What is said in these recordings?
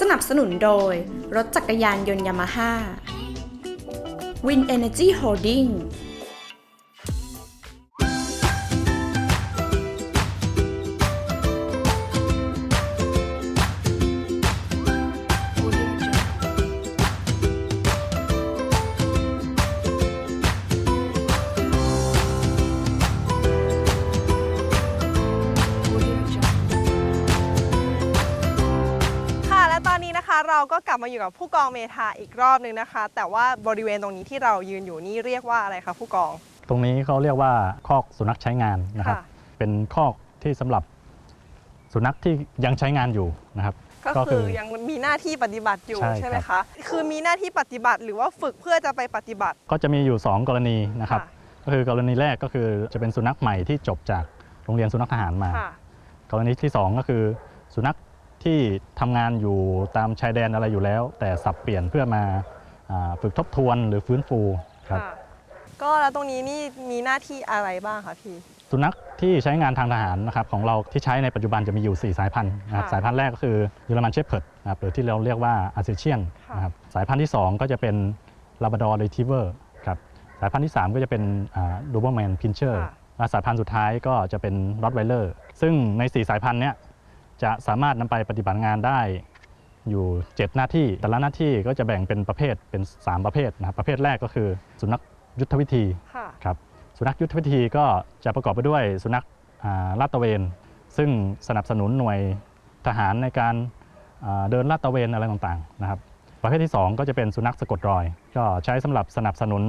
สนับสนุนโดย รถจักรยานยนต์ยามาฮ่าวินเอเนจีโฮดดิ้ง เราก็กลับมาอยู่กับผู้กองเมธาอีกรอบหนึ่งนะคะ แต่ว่าบริเวณตรงนี้ที่เรายืนอยู่นี่เรียกว่าอะไรคะผู้กอง ตรงนี้เขาเรียกว่าคอกสุนัขใช้งานนะครับ ค่ะ เป็นคอกที่สำหรับสุนัขที่ยังใช้งานอยู่นะครับ ก็คือยังมีหน้าที่ปฏิบัติอยู่ใช่ ใช่ไหมครัคะบคือมีหน้าที่ปฏิบัติหรือว่าฝึกเพื่อจะไปปฏิบัติ ก็จะมีอยู่ 2 กรณีนะครับ ค่ะ ก็คือกรณีแรกก็คือจะเป็นสุนัขใหม่ที่จบจากโรงเรียนสุนัขทหารมา ค่ะ กรณีที่ 2 ก็คือสุนัข ที่ทำงานอยู่ตามชายแดนอะไรอยู่แล้ว แต่สับเปลี่ยนเพื่อมาอ่าฝึกทบทวนหรือฟื้นฟูครับค่ะก็แล้วตรงนี้นี่มีหน้าที่อะไรบ้างคะพี่ สุนัขที่ใช้งานทางทหารนะครับของเราที่ใช้ในปัจจุบันจะมีอยู่ 4 สายพันธุ์นะครับค่ะสายพันธุ์แรกก็คือเยอรมันเชฟเพิร์ดนะครับหรือที่เราเรียกว่าอาร์เซเชียนค่ะนะครับสายพันธุ์ที่ 2 ก็จะเป็นลาบ r ดอร์ r ร t ท i เวอร์ครับสายพันธุ์ที่ 3 ก็จะเป็นดูเบอร์แมนพินเชอร์ค่ะและสายพันธุ์สุดท้ายก็จะเป็นรอดไวเลอร์ซึ่งใน 4 สายพันธุ์เนี้ย จะสามารถนำไปปฏิบัติงานได้อยู่ 7 หน้าที่ แต่ละหน้าที่ก็จะแบ่งเป็นประเภทเป็น 3 ประเภทนะครับประเภทแรกก็คือสุนัขยุทธวิธีค่ะครับสุนัขยุทธวิธีก็จะประกอบไปด้วยสุนัขอ่าลาดตระเวน ซึ่งสนับสนุนหน่วยทหารในการอ่าเดินลาดตระเวนอะไรต่างๆนะครับประเภทที่ 2 ก็จะเป็นสุนัขสะกดรอย ก็ใช้สำหรับสนับสนุน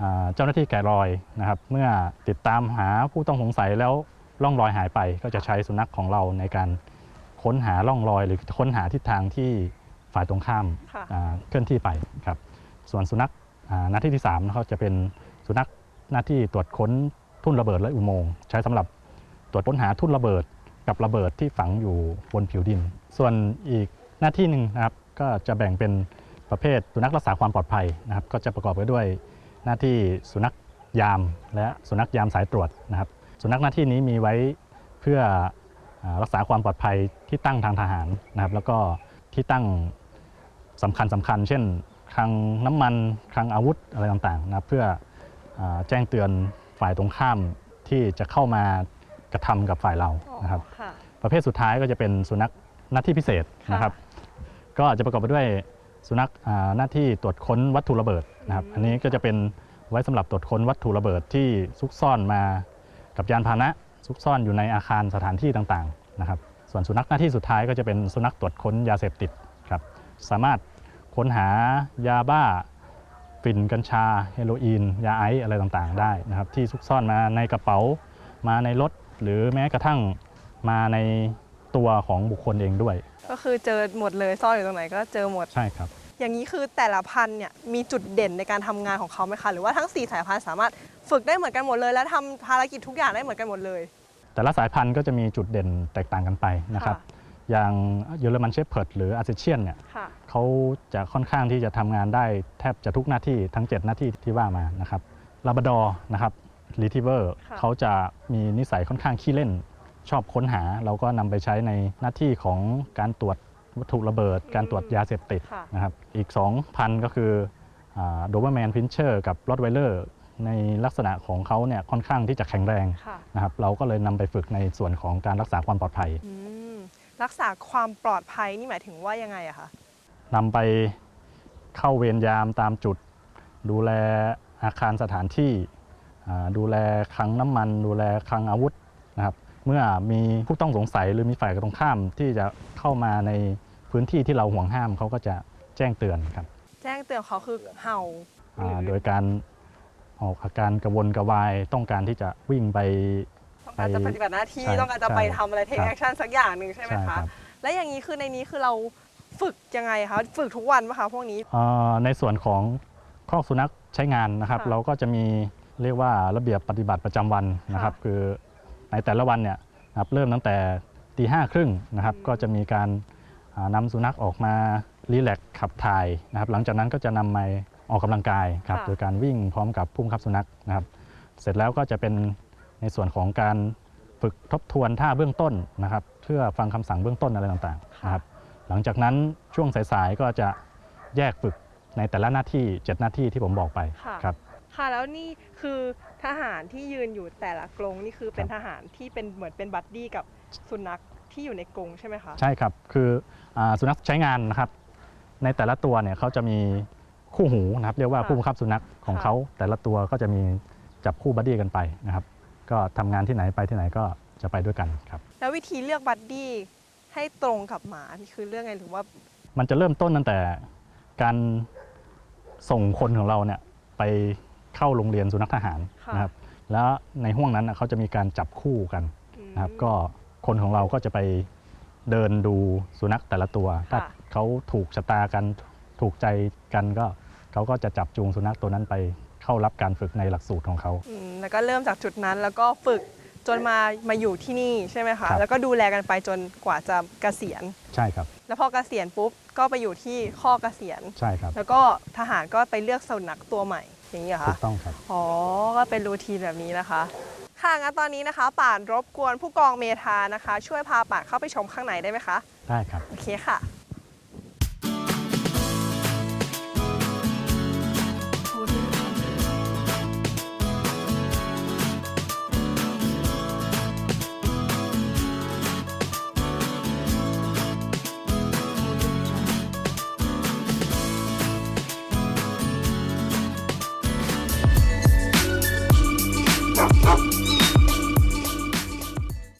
อ่าเจ้าหน้าที่แกะรอยนะครับเมื่อติดตามหาผู้ต้องสงสัยแล้วล่องรอยหายไป ก็จะใช้สุนัขของเราในการ ค้นหาล่องรอยหรือค้นหาทิศทางที่ฝ่ายตรงข้ามค่ะอ่าเคลื่อนที่ไปครับ ส่วนสุนัขอ่าหน้าที่ที่3นะครับจะเป็นสุนัขหน้าที่ตรวจค้นทุ่นระเบิดและอุโมงค์ใช้สำหรับตรวจค้นหาทุ่นระเบิดกับระเบิดที่ฝังอยู่บนผิวดิน ส่วนอีกหน้าที่หนึ่งนะครับก็จะแบ่งเป็นประเภทสุนัขรักษาความปลอดภัยนะครับ ก็จะประกอบไปด้วยหน้าที่สุนัขยามและสุนัขยามสายตรวจนะครับ สุนัขหน้าที่นี้มีไว้เพื่ออา รักษาความปลอดภัยที่ตั้งทางทหารนะครับแล้วก็ที่ตั้งสำคัญสำคัญ เช่นคลังน้ำมันคลังอาวุธอะไรต่างๆนะครับเพื่ออ่าแจ้งเตือนฝ่ายตรงข้ามที่จะเข้ามากระทำกับฝ่ายเรานะครับอ๋อค่ะประเภทสุดท้ายก็จะเป็นสุนัขหน้าที่พิเศษนะครับ ก็จะประกอบไปด้วยสุนัขอ่าหน้าที่ตรวจค้นวัตถุระเบิดนะครับ อันนี้ก็จะเป็นไว้สำหรับตรวจค้นวัตถุระเบิดที่ซุกซ่อนมากับยานพาหนะ ซุกซ่อนอยู่ในอาคารสถานที่ต่างๆนะครับ ส่วนสุนัขหน้าที่สุดท้ายก็จะเป็นสุนัขตรวจค้นยาเสพติดครับ สามารถค้นหายาบ้าฝิ่นกัญชา เฮโรอีน ยาไอซ์อะไรต่างๆ ได้นะครับ ที่ซุกซ่อนมาในกระเป๋า มาในรถ หรือแม้กระทั่งมาในตัวของบุคคลเองด้วย ก็คือเจอหมดเลยซ่อนอยู่ตรงไหนก็เจอหมด ใช่ครับ อย่างนี้คือแต่ละพันธุ์เนี่ยมีจุดเด่นในการทำงานของเขาไหมคะ หรือว่าทั้ง 4 สายพันธุ์สามารถฝึกได้เหมือนกันหมดเลย และทำภารกิจทุกอย่างได้เหมือนกันหมดเลย แต่ละสายพันธุ์ก็จะมีจุดเด่นแตกต่างกันไปนะครับค่ะอย่างเยอรมันเชฟเพิร์ดหรืออาร์เซเชียนเนี่ยค่ะเขาจะค่อนข้างที่จะทำงานได้แทบจะทุกหน้าที่ทั้ง 7 หน้าที่ที่ว่ามานะครับลาบ r ดอร์นะครับรีทิเวอร์ค่ะเขาจะมีนิสัยค่อนข้างขี้เล่น ชอบค้นหา เราก็นำไปใช้ในหน้าที่ของการตรวจ วัตถุระเบิดการตรวจยาเสพติดค่ะ นะครับอีก2พันก็คือโดเบอร์แมนพินเชอร์กับรอดไวเลอร์ในลักษณะของเขาเนี่ยค่อนข้างที่จะแข็งแรงค่ะนะครับเราก็เลยนำไปฝึกในส่วนของการรักษาความปลอดภัยอืมรักษาความปลอดภัยนี่หมายถึงว่ายังไงอะคะ นำไปเข้าเวรยามตามจุด ดูแลอาคารสถานที่อ่าดูแลคลังน้ำมัน ดูแลคลังอาวุธนะครับ เมื่อมีผู้ต้องสงสัยหรือมีฝ่ายตรงข้ามที่จะเข้ามาในพื้นที่ที่เราห่วงห้ามเขาก็จะแจ้งเตือนครับ แจ้งเตือนเขาคือเห่าอ่าหรือโดยการออกอาการกระวนกระวายต้องการที่จะวิ่งไป ต้องการจะปฏิบัติหน้าที่ใช่ต้องการจะไปใช่ทำอะไรเทคครับแอคชั่นสักอย่างหนึ่งใช่ไหมใช่คะครับและอย่างนี้คือในนี้คือเราฝึกยังไงคะฝึกทุกวันปะคะพวกนี้ เอ่อในส่วนของคอกสุนัขใช้งานนะครับ ค่ะเราก็จะมีเรียกว่าระเบียบปฏิบัติประจำวันนะครับ ค่ะ คือ ในแต่ละวันเนี่ยนะครับเริ่มตั้งแต่ตีห้าครึ่งนะครับอืมก็จะมีการอ่านำสุนัขออกมารีแลกซ์ขับถ่ายนะครับหลังจากนั้นก็จะนำมาออกกำลังกายครับโดยการวิ่งพร้อมกับพุ่งขับสุนัขนะครับเสร็จแล้วก็จะเป็นในส่วนของการฝึกทบทวนท่าเบื้องต้นนะครับเพื่อฟังคำสั่งเบื้องต้นอะไรต่างๆนะครับหลังจากนั้นช่วงสายๆก็จะแยกฝึกในแต่ละหน้าที่ 7 หน้าที่ที่ผมบอกไปค่ะ ครับ ค่ะแล้วนี่คือทหารที่ยืนอยู่แต่ละกรงนี่คือเป็นครับทหารที่เป็นเหมือนเป็นบัดดี้กับสุนัขที่อยู่ในกรงใช่ไหมคะใช่ครับคืออาสุนัขใช้งานนะครับ ในแต่ละตัวเนี่ยเขาจะมีคู่หูนะครับ เรียกว่าค่ะผู้บังคับสุนัขของค่ะเขาแต่ละตัวก็จะมีจับคู่บัดดี้กันไปนะครับ ก็ทำงานที่ไหนไปที่ไหนก็จะไปด้วยกันครับ แล้ววิธีเลือกบัดดี้ให้ตรงกับหมานี่คือเรื่องไงหรือว่ามันจะเริ่มต้นตั้งแต่การส่งคนของเราเนี่ยไป เข้าโรงเรียนสุนัขทหารค่ะนะครับแล้วในห่วงนั้นน่ะเขาจะมีการจับคู่กันอืมนะครับก็คนของเราก็จะไปเดินดูสุนัขแต่ละตัว ถ้าค่ะ เขาถูกชะตากันถูกใจกันก็เขาก็จะจับจูงสุนัขตัวนั้นไปเข้ารับการฝึกในหลักสูตรของเขา อืมแล้วก็เริ่มจากจุดนั้นแล้วก็ฝึกจนมามาอยู่ที่นี่ใช่ไหมครัคะบ แล้วก็ดูแลกันไปจนกว่าจะเกษียณ ใช่ครับแล้วพอเกษียณปุ๊บก็ไปอยู่ที่ข้อเกษียณ ใช่ครับ แล้วก็ทหารก็ไปเลือกสุนัขตัวใหม่ อย่างนี้เหรอถูคะ กต้องครับ อ๋อ ก็เป็นรูทีนแบบนี้นะคะ ค่ะงั้นตอนนี้นะคะป่านรบกวนผู้กองเมธานะคะ ช่วยพาป่านเข้าไปชมข้างในได้ไหมคะ ได้ครับ โอเคค่ะ